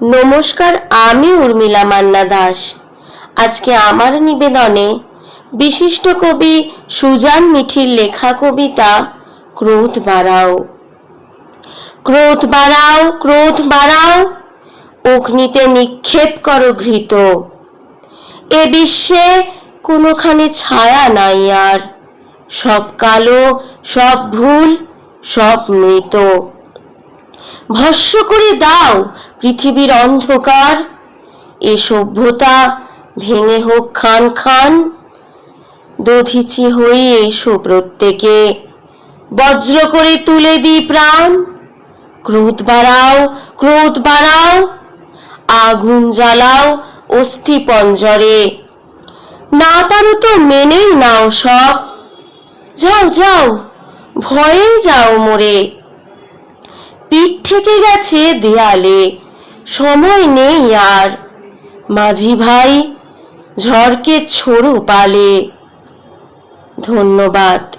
নমস্কার, আমি উর্মিলা মান্না দাস। আজকে আমার নিবেদনে বিশিষ্ট কবি সুজান মিঠির লেখা কবিতা ক্রোধ বাড়াও। ক্রোধ বাড়াও ক্রোধ বাড়াও, অগ্নিতে নিক্ষেপ করো ঘৃত। এ বিশ্বে কোনোখানে ছায়া নাই আর, সব কালো, সব ভুল, সব মৃত। ভস্য করে দাও পৃথিবীর অন্ধকার, এ সভ্যতা ভেঙে হোক খান খান, দধিচি হয়ে এসো প্রত্যেকে। বজ্র করে তুলে দি প্রাণ, ক্রোধ বাড়াও ক্রোধ বাড়াও, আগুন জ্বালাও অস্থি পঞ্জরে। না পারো তো মেনেই নাও সব, যাও যাও, ভয়ে যাও মোরে। পিঠ থেকে গেছে দেয়ালে সময় নেই আর। মাঝি ভাই ঝড়কে ছোড়ো পালে। ধন্যবাদ।